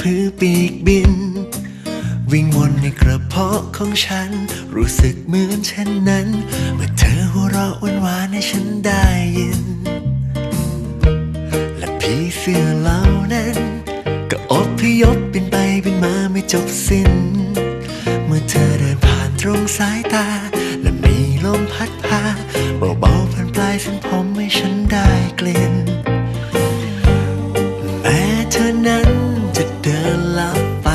คือปีกบิน วิ่งวนในกระเพาะของฉัน รู้สึกเหมือนเช่นนั้น เมื่อเธอหัวเราะหวานให้ฉันได้ยิน และผีเสื้อเหล่านั้น ก็อบพยพบินไปบินมาไม่จบสิ้น เมื่อเธอเดินผ่านตรงสายตา และมีลมพัดพาเบาๆผ่านปลายเส้นผมให้ฉันได้กลิ่นแม้เธอนั้น จะเดินลับไป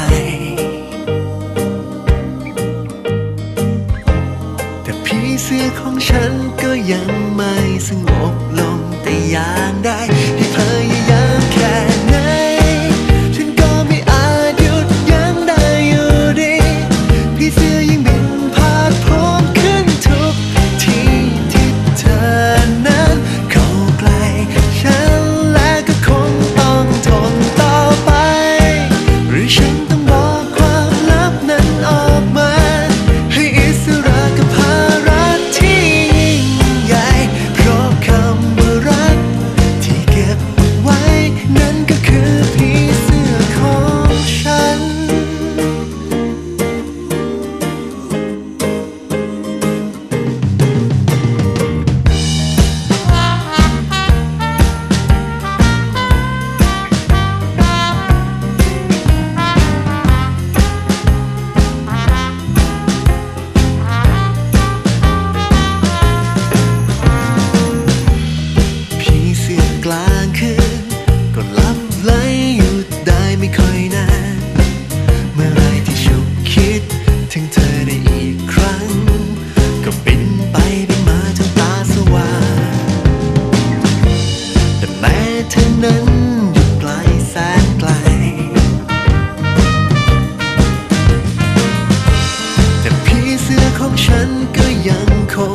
แต่ผีเสื้อของฉันก็ยังไม่สงบลงแต่อย่างใด ไม่ค่อยนานเมื่อไรที่ฉุกคิด ถึงเธอได้อีกครั้ง ก็บินไปบินมาจนตาสว่างแต่แม้เธอนั้นอยู่ไกลแสนไกล แต่ผีเสื้อของฉันก็ยังคง